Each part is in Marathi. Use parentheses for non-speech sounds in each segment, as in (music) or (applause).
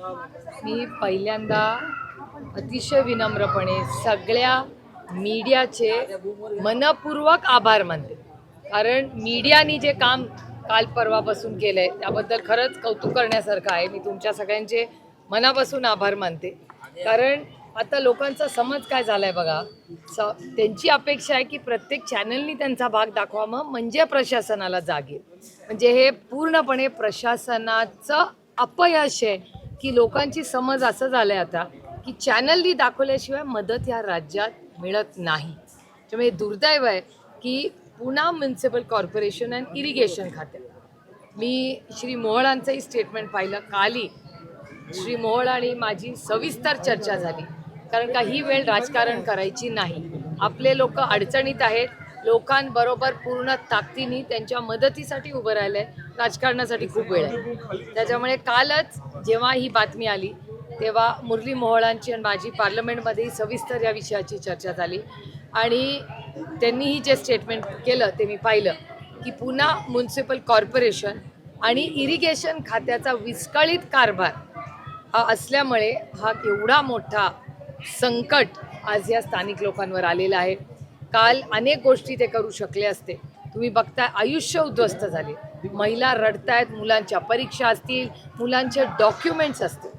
मी पहिल्यांदा अतिशय विनम्रपणे सगळ्या मीडियाचे मनपूर्वक आभार मानते. कारण मीडियानी जे काम काल परवापासून केलंय त्याबद्दल खरंच कौतुक करण्यासारखं आहे. मी तुमच्या सगळ्यांचे मनापासून आभार मानते. कारण आता लोकांचा समज काय झालाय बघा स त्यांची अपेक्षा आहे की प्रत्येक चॅनलनी त्यांचा भाग दाखवावा म्हणजे प्रशासनाला जागेल म्हणजे हे पूर्णपणे प्रशासनाचं अपयश आहे. की लोकांची समज असं झालं आहे आता की चॅनलनी दाखवल्याशिवाय मदत या राज्यात मिळत नाही. त्यामुळे दुर्दैव आहे की Poona municipal corporation and irrigation खात्यात मी श्री मोहळांचंही स्टेटमेंट पाहिलं. काली श्री मोहळ आणि माझी सविस्तर चर्चा झाली. कारण का ही वेळ राजकारण करायची नाही. आपले लोक अडचणीत आहेत. लोकांबरोबर पूर्ण ताकदीने त्यांच्या मदतीसाठी उभं राहिलंय. राजकारणासाठी खूप वेळ आहे. त्याच्यामुळे कालच जेव्हा ही बातमी आली तेव्हा मुरली मोहळांची आणि माझी पार्लमेंटमध्येही सविस्तर या विषयाची चर्चा झाली. आणि त्यांनीही जे स्टेटमेंट केलं ते मी पाहिलं की पुन्हा म्युन्सिपल कॉर्पोरेशन आणि इरिगेशन खात्याचा विस्कळीत कारभार हा असल्यामुळे हा एवढा मोठा संकट आज या स्थानिक लोकांवर आलेला आहे. काल अनेक गोष्टी ते करू शकले असते. तुम्ही बघताय आयुष्य उद्ध्वस्त झाले. महिला रडतायत मुलांच्या परीक्षा असतील मुलांचे डॉक्युमेंट्स असतील.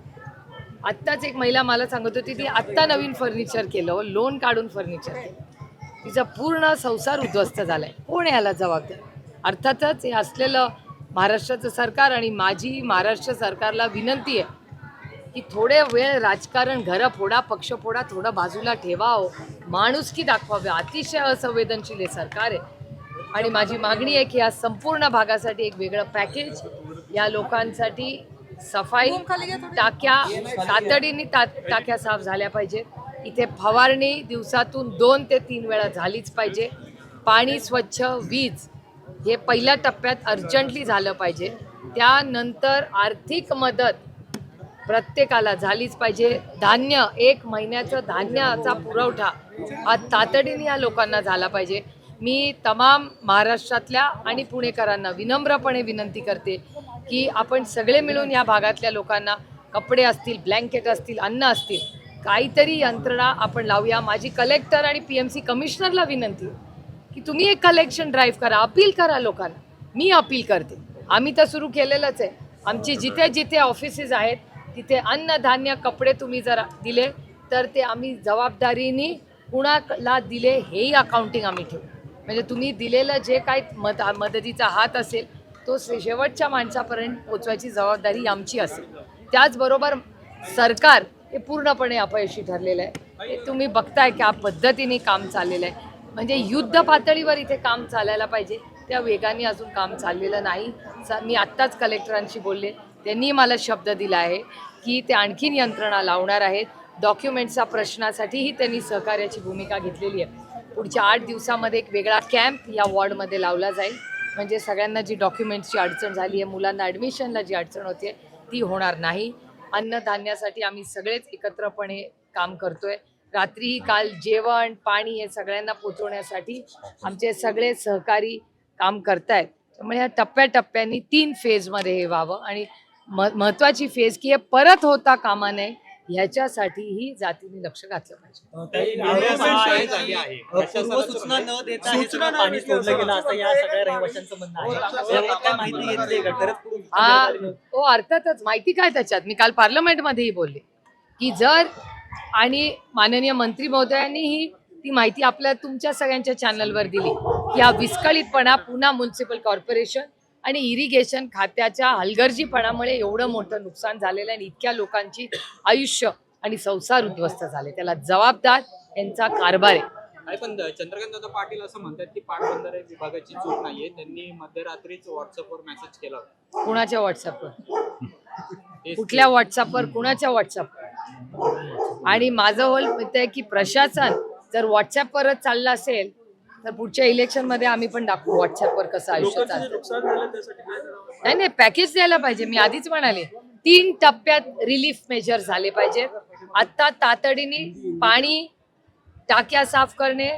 आत्ताच एक महिला मला सांगत होती ती आत्ता नवीन फर्निचर केलं लोन काढून फर्निचर केलं. तिचा पूर्ण संसार उद्ध्वस्त झालाय. कोण याला जबाबदार? अर्थातच हे असलेलं महाराष्ट्राचं सरकार आणि माझी महाराष्ट्र सरकारला विनंती आहे की थोडे वेळ राजकारण घरं फोडा पक्ष फोडा थोडं बाजूला ठेवावं. माणुसकी दाखवावे. अतिशय असंवेदनशील हे सरकार आहे. आणि माझी मागणी आहे की या संपूर्ण भागासाठी एक वेगळं पॅकेज या लोकांसाठी सफाई टाक्या तातडीने ता टाक्या साफ झाल्या पाहिजेत इथे फवारणी दिवसातून दोन ते तीन वेळा झालीच पाहिजे. पाणी स्वच्छ वीज हे पहिल्या टप्प्यात अर्जंटली झालं पाहिजे. त्यानंतर आर्थिक मदत प्रत्येकाला झालीच पाहिजे. धान्य एक महिन्याचं धान्याचा पुरवठा हा तातडीने या लोकांना झाला पाहिजे. मी तमाम महाराष्ट्रातल्या आणि पुणेकरांना विनम्रपणे विनंती करते की आपण सगळे मिळून या भागातल्या लोकांना कपडे असतील ब्लँकेट असतील अन्न असतील काहीतरी यंत्रणा आपण लावूया. माझी कलेक्टर आणि पी एम सी कमिशनरला विनंती की तुम्ही एक कलेक्शन ड्राईव्ह करा अपील करा लोकांना. मी अपील करते. आम्ही तर सुरू केलेलंच आहे. आमची जिथे जिथे ऑफिसेस आहेत तिथे अन्न धान्य कपडे तुम्ही जर दिले तर ते आम्ही जबाबदारीने कुणाला दिले हेही अकाउंटिंग आम्ही ठेवू. म्हणजे तुम्ही दिलेलं जे काय मद मदतीचा हात असेल तो शेवटच्या माणसापर्यंत पोचवायची जबाबदारी आमची असेल. त्याचबरोबर सरकार हे पूर्णपणे अपयशी ठरलेलं आहे. हे तुम्ही बघताय की पद्धतीने काम चाललेलं आहे. म्हणजे युद्ध पातळीवर इथे काम चालायला पाहिजे त्या वेगाने अजून काम चाललेलं नाही. मी आत्ताच कलेक्टरांशी बोलले त्यांनी मला शब्द दिला आहे की ते आणखीन यंत्रणा लावणार आहेत. डॉक्युमेंट्सच्या प्रश्नासाठीही त्यांनी सहकार्याची भूमिका घेतलेली आहे. पुढच्या आठ दिवसामध्ये एक वेगळा कॅम्प या वॉर्डमध्ये लावला जाईल. म्हणजे सगळ्यांना जी डॉक्युमेंट्सची अडचण झाली आहे मुलांना ॲडमिशनला जी अडचण होते ती होणार नाही. अन्नधान्यासाठी आम्ही सगळेच एकत्रपणे काम करतोय. रात्रीही काल जेवण पाणी हे सगळ्यांना पोचवण्यासाठी आमचे सगळे सहकारी काम करतायत. त्यामुळे ह्या टप्प्याटप्प्यांनी तीन फेजमध्ये हे व्हावं आणि म महत्त्वाची फेज की हे परत होता कामा नये ह्याच्यासाठीही जातीने लक्ष घातलं पाहिजे. पूर्वसूचना न देता हे हा? हो अर्थातच माहिती काय त्याच्यात? मी काल पार्लमेंटमध्येही बोलले की जर आणि माननीय मंत्री महोदयांनीही ती माहिती आपल्या तुमच्या सगळ्यांच्या चॅनलवर दिली की हा विस्कळीतपणा पुन्हा म्युन्सिपल कॉर्पोरेशन आणि इरिगेशन खात्याच्या हलगर्जीपणामुळे एवढं मोठं नुकसान झालेलं आणि इतक्या लोकांची आयुष्य आणि संसार उद्ध्वस्त झाले. त्याला जबाबदार यांचा कारभार आहे. पण चंद्रकांत पाटील असं म्हणतात की पाटबंधारे विभागाची चूक नाहीये. त्यांनी मध्यरात्रीच व्हॉट्सअपवर मेसेज केला कुणाच्या व्हॉट्सअपवर (laughs) कुठल्या व्हॉट्सअपवर कुणाच्या व्हॉट्सअपवर आणि माझं होल आहे की प्रशासन जर व्हॉट्सअपवरच चाललं असेल तर पुढच्या इलेक्शनमध्ये आम्ही पण दाखवू व्हॉट्सअपवर कसं आयुष्य चालतं नाही नाही पॅकेज द्यायला पाहिजे. मी आधीच म्हणाले तीन टप्प्यात रिलीफ मेजर झाले पाहिजेत आत्ता तातडीने पाणी टाक्या साफ करणे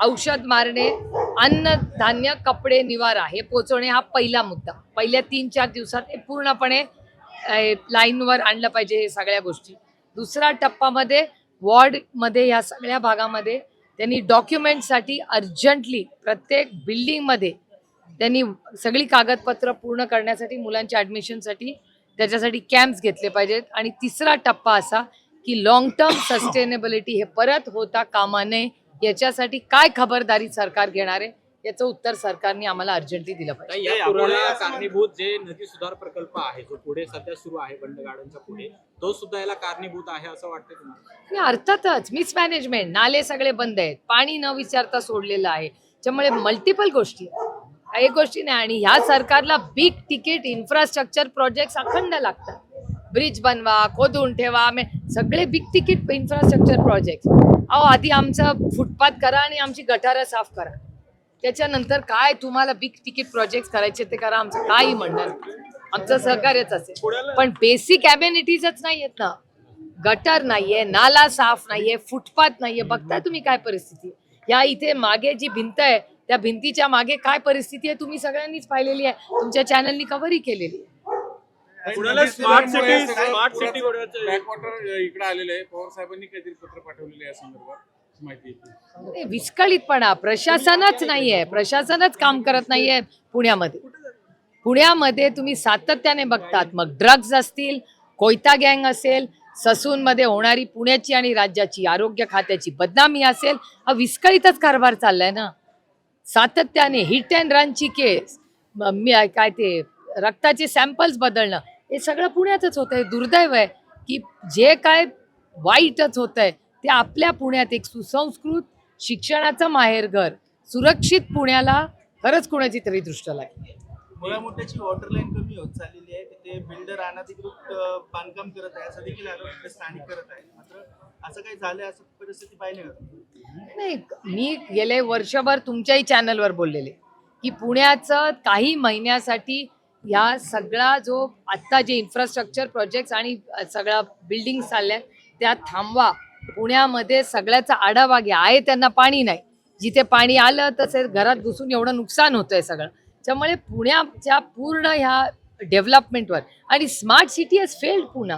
औषध मारणे अन्न धान्य कपडे निवारा हे पोचवणे हा पहिला मुद्दा. पहिल्या तीन चार दिवसात हे पूर्णपणे लाईनवर आणलं पाहिजे हे सगळ्या गोष्टी. दुसरा टप्पामध्ये वॉर्डमध्ये ह्या सगळ्या भागामध्ये त्यांनी डॉक्युमेंटसाठी अर्जंटली प्रत्येक बिल्डिंगमध्ये त्यांनी सगळी कागदपत्र पूर्ण करण्यासाठी मुलांच्या ॲडमिशनसाठी त्याच्यासाठी कॅम्प्स घेतले पाहिजेत. आणि तिसरा टप्पा असा की लॉंग टर्म सस्टेनेबिलिटी हे परत होता कामा नये. याच्यासाठी काय खबरदारी सरकार घेणार आहे? याचं उत्तर सरकारने आम्हाला अर्जंटली दिलं पाहिजे. नाही, या कारणीभूत जे नदी सुधार प्रकल्प आहे जो पुढे सध्या सुरू आहे बंड गार्डनच्या पुढे तो सुद्धा याला कारणीभूत आहे असं वाटतं तुम्हाला? आणि अर्थातच मिसमॅनेजमेंट नाले सगळे बंद आहेत पाणी न विचारता सोडलेलं आहे त्यामुळे मल्टिपल गोष्टी आहेत. एक गोष्टी नाही आणि ह्या सरकारला बिग तिकीट इन्फ्रास्ट्रक्चर प्रोजेक्ट अखंड लागतात. ब्रिज बनवा खोदून ठेवा मे- सगळे बिग तिकीट इन्फ्रास्ट्रक्चर प्रोजेक्ट अहो आधी आमचं फुटपाथ करा आणि आमची गटारं साफ करा. त्याच्यानंतर काय तुम्हाला बिग तिकीट प्रोजेक्ट करायचे ते करा. आमचं काही म्हणणार. आमचं सहकार्यच असेल. पण बेसिक ॲम्युनिटीजच नाही आहेत ना. गटर नाहीये नाला साफ नाहीये फुटपाथ नाहीये. बघताय तुम्ही काय परिस्थिती आहे. या इथे मागे जी भिंत आहे त्या भिंतीच्या मागे काय परिस्थिती आहे तुम्ही सगळ्यांनीच पाहिलेली आहे. तुमच्या चॅनलनी कव्हरही केलेली आहे. Smart city smart city backwater इकडे आलेले आहे. पवार साहेबांनी काहीतरी पत्र पाठवलेले या संदर्भात. माहिती नाही, विस्कळीतपणा प्रशासनच नाहीये. प्रशासनच काम करत नाहीये पुण्यामध्ये. पुण्यामध्ये तुम्ही सातत्याने बघतात मग ड्रग्ज असतील कोयता गँग असेल ससूनमध्ये होणारी पुण्याची आणि राज्याची आरोग्य खात्याची बदनामी असेल हा विस्कळीतच कारभार चाललाय ना. सातत्याने हिट अँड रनची केस म- मी- काय ते रक्ताचे सॅम्पल्स बदलणं हे सगळं पुण्यातच होतंय. दुर्दैव आहे की जे काय वाईटच होतंय ते आपल्या पुण्यात एक सुसंस्कृत शिक्षणाचं माहेरघर सुरक्षित पुण्याला खरंच कोणाची तरी दृष्ट लागली. मुळा मोठ्याची वॉटर लाईन कमी होत चाललेली आहे. तिथे बिल्डर अनाधिकृत बांधकाम करत आहे. असं देखील तिथे स्थानिक करत आहे. मात्र असं काही झालं असं परिस्थिती पाहिली? नाही मी गेले वर्षभर तुमच्याही चॅनलवर बोललेले की पुण्याचं काही महिन्यासाठी ह्या सगळा जो आत्ता जे इन्फ्रास्ट्रक्चर प्रोजेक्ट्स आणि अ, सगळ्या बिल्डिंग चालल्या त्या थांबवा. पुण्यामध्ये सगळ्याचा आढावा घ्या आहे त्यांना पाणी नाही. जिथे पाणी आलं तसे घरात घुसून एवढं नुकसान होतंय सगळं. त्यामुळे पुण्याच्या पूर्ण ह्या डेव्हलपमेंटवर आणि smart city has failed Poona.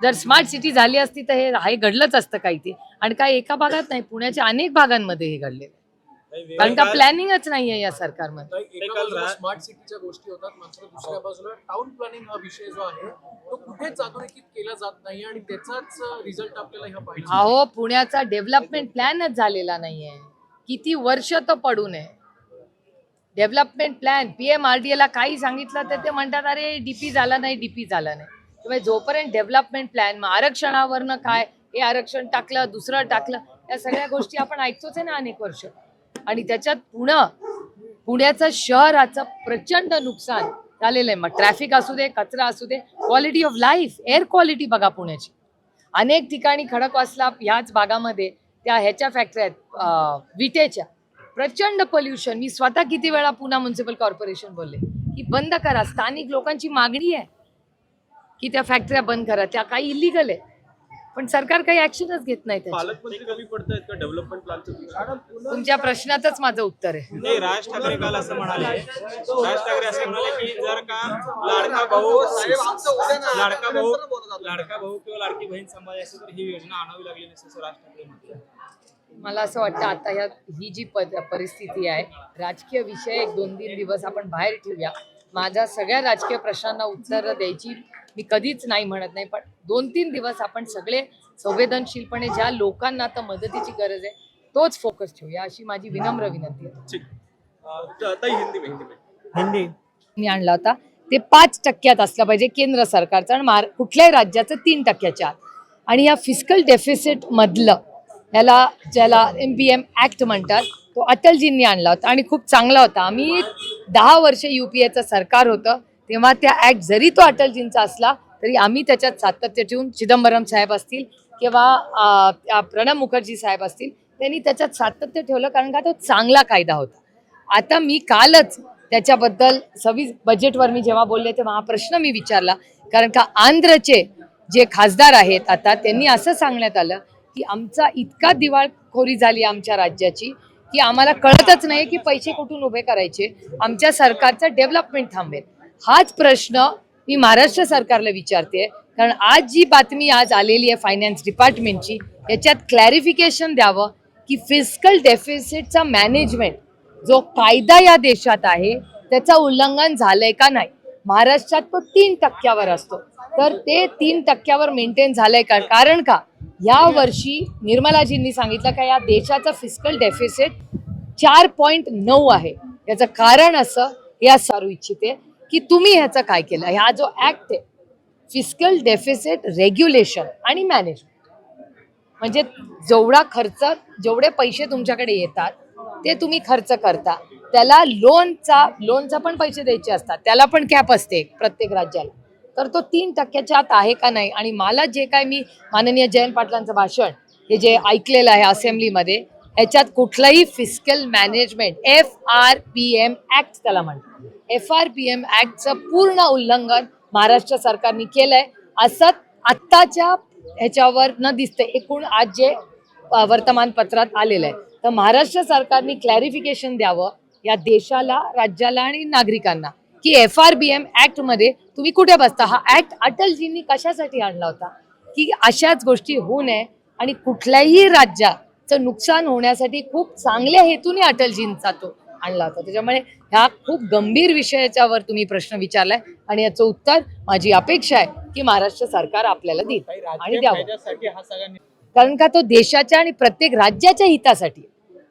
जर स्मार्ट सिटी झाली असती तर हे घडलंच असतं काही ते. आणि काय एका भागात नाही पुण्याच्या अनेक भागांमध्ये हे घडले कारण का प्लॅनिंगच नाहीये या सरकारमध्ये. स्मार्ट सिटीच्या गोष्टी होतात मात्र दुसऱ्या बाजूला टाउन प्लॅनिंग हा विषय जो आहे तो कुठेच अधोरेखित केला जात नाही आणि त्याचाच रिझल्ट आपल्याला ह्या पाहिजे अहो पुण्याचा डेव्हलपमेंट प्लॅनच झालेला नाहीये. किती वर्ष तर पडू नये. Development plan P M R D एला काही सांगितलं तर ते म्हणतात अरे डीपी झाला नाही डीपी झाला नाही. त्यामुळे जोपर्यंत डेव्हलपमेंट प्लॅन मग आरक्षणावरनं काय हे आरक्षण टाकलं दुसरं टाकलं या सगळ्या गोष्टी आपण ऐकतोच आहे ना अनेक वर्ष. आणि त्याच्यात पुणं पुण्याचं शहराचं प्रचंड नुकसान झालेलं आहे. मग ट्रॅफिक असू दे कचरा असू दे quality of life air quality बघा पुण्याची. अनेक ठिकाणी खडकवासला ह्याच भागामध्ये त्या ह्याच्या फॅक्टऱ्या आहेत विटेच्या. प्रचंड पोल्युशन मी स्वतः किती वेळा पुन्हा म्युन्सिपल कॉर्पोरेशन बोलले की बंद करा. स्थानिक लोकांची मागणी आहे की त्या फॅक्टऱ्या बंद करा. त्या काही इलिगल आहे. पण सरकार काही ऍक्शनच घेत नाही त्याची पालकमंत्री कमी पडत आहेत का डेव्हलपमेंट प्लॅनचं तुमच्या प्रश्नातच माझं उत्तर आहे. नाही राज ठाकरे काल असं म्हणाले. राज ठाकरे असं म्हणाले की जर का लाडका भाऊ लाडका भाऊ लाडका भाऊ किंवा लाडकी बहीण सांभाळली असेल तर ही योजना आणावी लागली नसेल असं राज ठाकरे म्हटलं मला असं वाटतं आता ह्या ही जी पद परिस्थिती आहे राजकीय विषय एक दोन तीन दिवस आपण बाहेर ठेवूया. माझ्या सगळ्या राजकीय प्रश्नांना उत्तर द्यायची मी कधीच नाही म्हणत नाही पण दोन तीन दिवस आपण सगळे संवेदनशीलपणे ज्या लोकांना आता मदतीची गरज आहे तोच फोकस ठेवूया अशी माझी विनम्र विनंती आहे. हिंदी में हिंदी में. हिंदी. मी आणला होता. ते पाच टक्क्यात असलं पाहिजे केंद्र सरकारचं आणि महार कुठल्याही राज्याचं तीन टक्क्याच्या आत. आणि या फिजिकल डेफिसिट मधलं याला ज्याला एम पी एम ॲक्ट म्हणतात तो अटलजींनी आणला होता आणि खूप चांगला होता. आम्ही दहा वर्ष यू पी एचं सरकार होतं. तेव्हा त्या ॲक्ट जरी तो अटलजींचा असला तरी आम्ही त्याच्यात सातत्य ठेवून चिदंबरम साहेब असतील किंवा प्रणब मुखर्जी साहेब असतील त्यांनी त्याच्यात सातत्य ठेवलं कारण का तो चांगला कायदा होता. आता मी कालच त्याच्याबद्दल सव्वीस बजेटवर मी जेव्हा बोलले तेव्हा हा प्रश्न मी विचारला. कारण का आंध्रचे जे खासदार आहेत आता त्यांनी असं सांगण्यात आलं की आमचा इतका दिवाळखोरी झाली आमच्या राज्याची की आम्हाला कळतच नाही की पैसे कुठून उभे करायचे. आमच्या सरकारचं डेव्हलपमेंट थांबेल. हाच प्रश्न मी महाराष्ट्र सरकारला विचारते. कारण आज जी बातमी आज आलेली आहे फायनान्स डिपार्टमेंटची याच्यात क्लॅरिफिकेशन द्यावं की फिजिकल डेफिसिटचा मॅनेजमेंट जो कायदा या देशात आहे त्याचा उल्लंघन झालंय का नाही? महाराष्ट्रात तो तीन टक्क्यावर असतो. तर ते तीन टक्क्यावर मेंटेन झालंय का? कारण का? या वर्षी निर्मलाजींनी सांगितलं का या देशाचं फिजिकल डेफिसिट चार पॉईंट नऊ आहे. याचं कारण असं हे सारू इच्छिते. की तुम्ही ह्याचं काय केलं? ह्या जो ऍक्ट आहे physical deficit regulation and management म्हणजे जेवढा खर्च जेवढे पैसे तुमच्याकडे येतात ते तुम्ही खर्च करता. त्याला लोनचा लोनचा पण पैसे द्यायचे असतात. त्याला पण कॅप असते प्रत्येक राज्याला. तर तो तीन टक्क्याच्या आत आहे का नाही? आणि मला जे काय मी माननीय जयंत पाटलांचं भाषण हे जे ऐकलेलं आहे असेंब्लीमध्ये ह्याच्यात कुठलंही fiscal management F R P M act त्याला म्हणतात. एफ आर पी एम ऍक्टचं पूर्ण उल्लंघन महाराष्ट्र सरकारने केलंय. असं आत्ताच्या ह्याच्यावर न दिसतंय. एकूण आज जे वर्तमानपत्रात आलेलं आहे. तर महाराष्ट्र सरकारने क्लॅरिफिकेशन द्यावं या देशाला राज्याला आणि नागरिकांना की एफ आर बी एम ऍक्टमध्ये तुम्ही कुठे बसता? हा ऍक्ट अटलजींनी कशासाठी आणला होता? की अशाच गोष्टी होऊ नये आणि कुठल्याही राज्यात राज्याचं नुकसान होण्यासाठी खूप चांगल्या हेतूने अटलजींचा तो आणला होता. त्याच्यामुळे ह्या खूप गंभीर विषयाच्यावर तुम्ही प्रश्न विचारलाय आणि याचं उत्तर माझी अपेक्षा आहे की महाराष्ट्र सरकार आपल्याला देईल आणि द्यावं. हा कारण का तो देशाच्या आणि प्रत्येक राज्याच्या हितासाठी.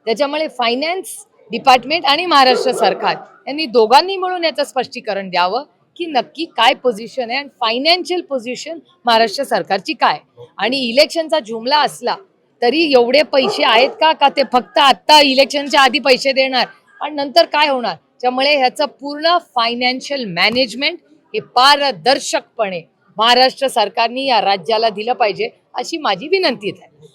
त्याच्यामुळे फायनान्स डिपार्टमेंट आणि महाराष्ट्र सरकार यांनी दोघांनी मिळून याचं स्पष्टीकरण द्यावं की नक्की काय पोझिशन आहे आणि फायनान्शियल पोझिशन महाराष्ट्र सरकारची काय आणि इलेक्शनचा जुमला असला तरी एवढे पैसे आहेत का? का ते फक्त आत्ता इलेक्शनच्या आधी पैसे देणार? आणि नंतर काय होणार? त्यामुळे ह्याचं पूर्ण फायनान्शियल मॅनेजमेंट हे पारदर्शकपणे महाराष्ट्र सरकारने या राज्याला दिलं पाहिजे अशी माझी विनंती आहे.